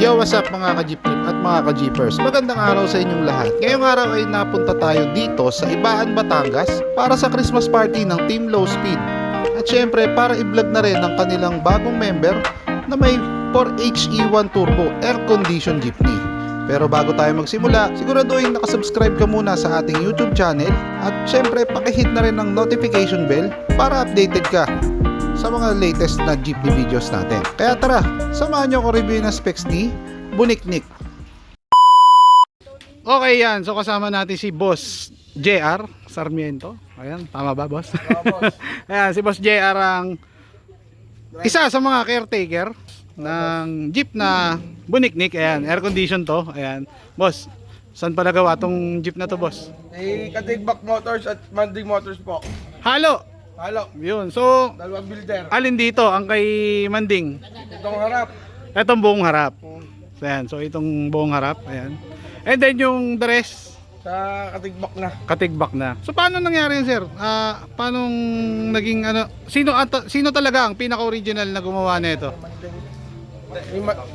Yo, what's up mga ka-jeepnip at mga ka-jeepers? Magandang araw sa inyong lahat. Ngayong araw ay napunta tayo dito sa Ibaan, Batangas para sa Christmas party ng Team Low Speed. At syempre, para i-vlog na rin ang kanilang bagong member na may 4HE1 Turbo Air Condition Jeepney. Pero bago tayo magsimula, siguraduhin nakasubscribe ka muna sa ating YouTube channel at syempre pakihit na rin ng notification bell para updated ka sa mga latest na jeepney videos natin. Kaya tara, samahan nyo ako review ng specs ni Buniknik. Okay yan, so kasama natin si Boss JR Sarmiento. Ayan, tama ba boss? Ayan, si Boss JR ang isa sa mga caretaker ng jeep na Buniknik. Ayan, air condition to. Ayan, boss, saan pa nagawa tong jeep na to boss? Eh, Katigbak Motors at Manding Motors po. Halo! Halo, Yun, so dalawang builder. alin dito ang kay Manding? Itong harap. Itong buong harap. Mm, So, ayan. So, itong buong harap. Ayan. And then, yung the rest, Sa Katigbak na. katigbak na. So, paano nangyari yun, sir? Ah, paano naging, ano, sino, at, sino talaga ang pinaka-original na gumawa nito?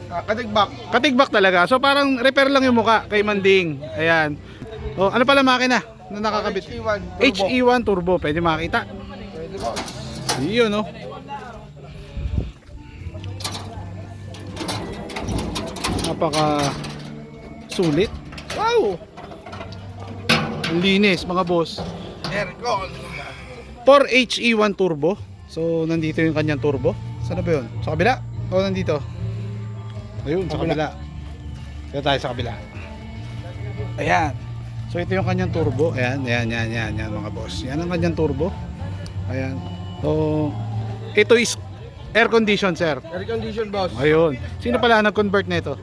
Ah, Katigbak. Katigbak talaga. So, parang repair lang yung muka kay Manding. Ayan. Oh, ano pala makina na nakakabit? HE1. Turbo. HE1 Turbo. Pwede makita. Yun, no? Napaka sulit. Wow! Linis, mga boss. Aircon. 4HE1 turbo. So, nandito yung kanyang turbo. Saan na ba yun? Sa kabila? O, nandito? Ayun, sa kabila. Dito tayo sa kabila. Ayan. So, ito yung kanyang turbo. Ayan, ayan, ayan, ayan, ayan mga boss. Yan ang kanyang turbo. Ayan. So, ito is air condition, sir. Air condition boss. Ayun. Sino pala ang nag-convert nito?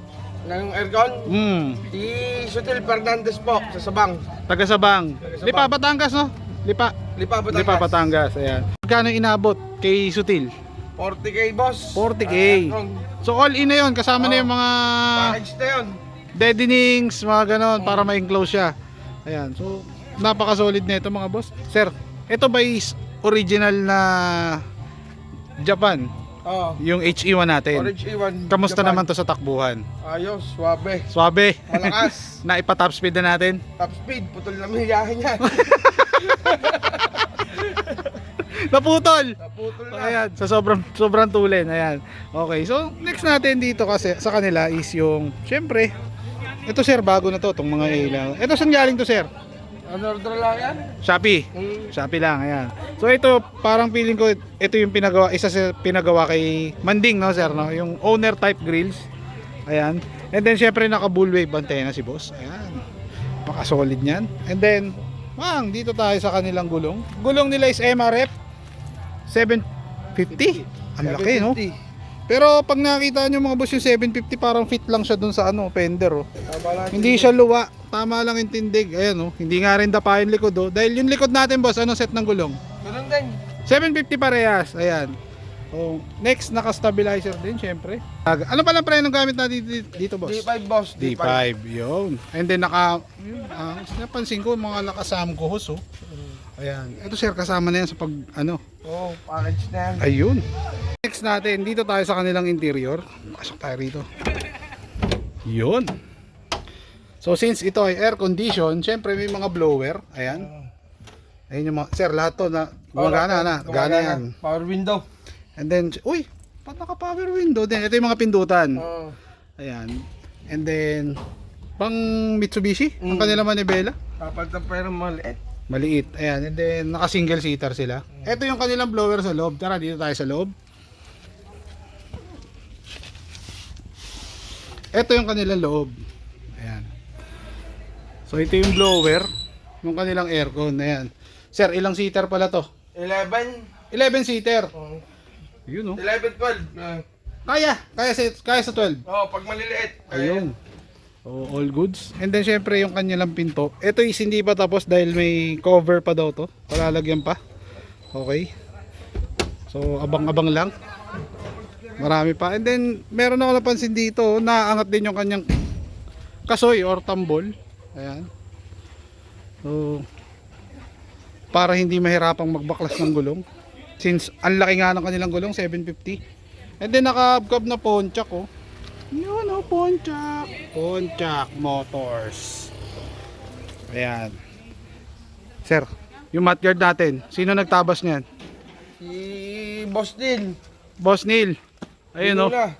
Ng aircon. Hmm. Si Sutil Fernandez po sa Sabang. Taga Sabang. Taga-Sabang. Lipa, Batangas, no? Lipa. Lipa Batangas. Lipa, Batangas. Ayan. Magkano inabot kay Sutil? 40k boss. 40K. Ah, aircon. So all in na yun, kasama na Oo. yung mga Package na yun. deadenings, mga ganon, para ma-enclose siya. Ayan, so napaka-solid na ito mga boss. Sir, ito ba is original na Japan, Oh. yung HE1 natin? Orange E1. Kamusta Japan. naman to sa takbuhan? Ayos, suwabe. Swabe. Malakas. na ipa top speed na natin. Top speed, putol na miyahin yan. Naputol! Naputol na. Ayan, sa sobrang sobrang tulin. Ayan. Okay, so next natin dito kasi sa kanila is yung syempre ito sir, bago na to, tong mga ilaw. Ito saan galing to sir? Ano order lang yan? Shopee. Hmm. Shopee lang, ayan. So ito, parang feeling ko ito yung pinagawa, isa sa pinagawa kay Manding, no sir, no? Yung owner type grills. Ayan. And then syempre naka bull wave antena si boss. Ayan. Paka solid niyan. And then, mang, dito tayo sa kanilang gulong. Gulong nila is MRF 750. Ang laki, no? 750. Pero pag nakita nyo mga boss yung 750 parang fit lang siya dun sa ano, fender oh. Hindi siya luwa, tama lang yung tindig. Ayan oh, hindi nga rin dapa yung likod oh. Dahil yung likod natin boss, ano set ng gulong? Ganun din. 750 parehas, ayan. Oh, next naka-stabilizer din syempre. Ano pala pre ng gamit natin dito, dito boss? D5 boss. D5, yun. And then naka, yun, ah, napansin ko mga nakasama ko hos oh. Ayan. Ito sir, kasama na yan sa pag, ano, oh, package na yan. Ayun. Next natin, dito tayo sa kanilang interior. Pasok tayo rito. Yun. So since ito ay air condition, syempre may mga blower. Ayan. Ayun yung mga, sir, lahat to na gumagana na. Gana yan. Power window. And then, uy, pat naka power window din. Ito yung mga pindutan. Oo. Ayan. And then, pang Mitsubishi, ang Mm. kanila manibela. Kapal ng pera maliit. Maliit. Ayan. And then, naka single seater sila. Ito yung kanilang blower sa loob. Tara, dito tayo sa loob. Ito yung kanilang loob. Ayan. So, ito yung blower. Yung kanilang aircon. Ayan. Sir, ilang seater pala to? 11. 11 seater. Oh. Yun, oh. 11, 12. Ah. Kaya. Kaya, sa- kaya sa 12. Oo, pag maliliit. Ayun. Oh, all goods. And then syempre yung kanilang pinto. Ito is hindi pa tapos dahil may cover pa daw to. Palalagyan pa. Okay. So abang-abang lang. Marami pa. And then meron ako napansin dito, naangat din yung kanyang kasoy or tambol. Ayan. So para hindi mahirapang magbaklas ng gulong. Since ang laki nga ng kanilang gulong, 750. And then naka-hubcap na ponchak oh. Yun o, Pontiac. Pontiac Motors. Ayan. Sir, yung mat yard natin, sino nagtabas niyan? Si Boss Din. Boss Neil. Ayun o. Na.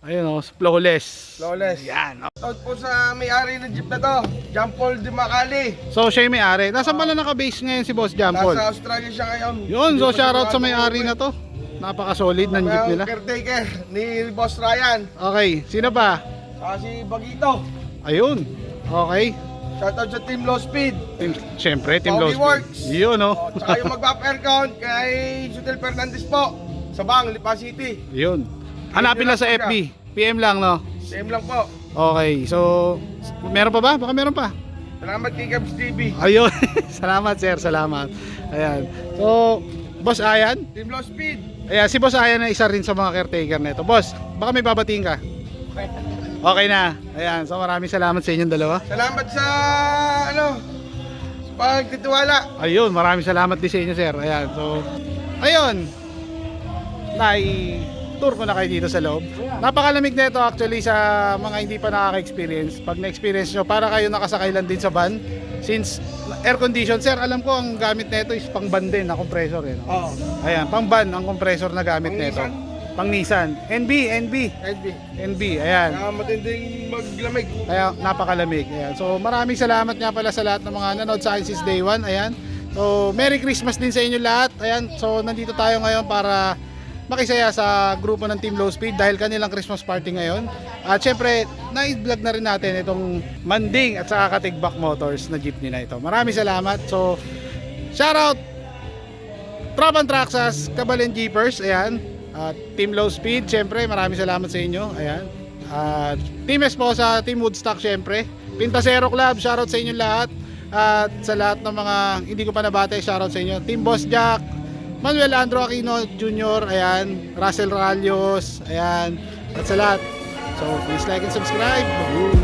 Ayun o, flawless. Flawless. Yan. Out po sa may-ari ng jeep na to. John Paul de Macali. So siya yung may-ari. Nasaan pala naka-base ngayon si Boss Jampol? Nasa Australia siya ngayon. Yun, so shoutout siya sa may-ari na to. Napaka-solid ng jeep nila. caretaker ni Boss Ryan. Okay, sino pa? Saka si Bagito. Ayun. Okay. Shoutout sa Team Low Speed. Team, Siyempre, Team Low Works. Speed. Yun, no? O, tsaka yung mag-up-air kay Sutel Fernandez po. Sa Bang, Lipa City. Yun. Hanapin lang sa FB. PM lang, no? Same lang po. Okay, so... Meron pa ba? Baka meron pa. Salamat kay Cubs TV. Ayun. salamat, sir. Salamat. Ayan. So, Boss Ayan. Team Low Speed. Ayan, si Boss Ayan na isa rin sa mga caretaker nito. Boss, baka may babatiin ka. Okay na. Ayan, so maraming salamat sa inyong dalawa. Salamat sa ano sa pagtitiwala. Ayun, maraming salamat din sa inyo, sir. Ayan, so, ayun. Nai tour ko na kayo dito sa loob. Napakalamig na ito actually sa mga hindi pa nakaka-experience. Pag na-experience nyo, para kayo nakasakay lang din sa van. Since air condition, sir, alam ko ang gamit na ito is pang van din na compressor. Eh, no? Oo. Ayan, pang van ang compressor na gamit Pang na ito. Nissan? Pang Nissan. NB, NB, LB. NB, ayan. Kaya matinding maglamig. Kaya napakalamig. Ayan. So maraming salamat nga pala sa lahat ng mga nanood sa akin since day one. Ayan. So Merry Christmas din sa inyo lahat. Ayan. So nandito tayo ngayon para makisaya sa grupo ng Team Low Speed dahil kanilang Christmas party ngayon. At syempre, na-vlog na rin natin itong Manding at saka Katigbak Motors na jeepney na ito. Maraming salamat. So, shoutout Trapan Traxas, Kabalen Jeepers, ayan. At Team Low Speed, syempre, maraming salamat sa inyo. Ayan. At Team Esposa, Team Woodstock, syempre. Pintasero Club, shoutout sa inyo lahat. At sa lahat ng mga hindi ko pa nabate, shoutout sa inyo. Team Boss Jack, Manuel Andro Aquino Jr., ayan. Russell Ralios, ayan. At sa lahat. So, please like and subscribe. Babush!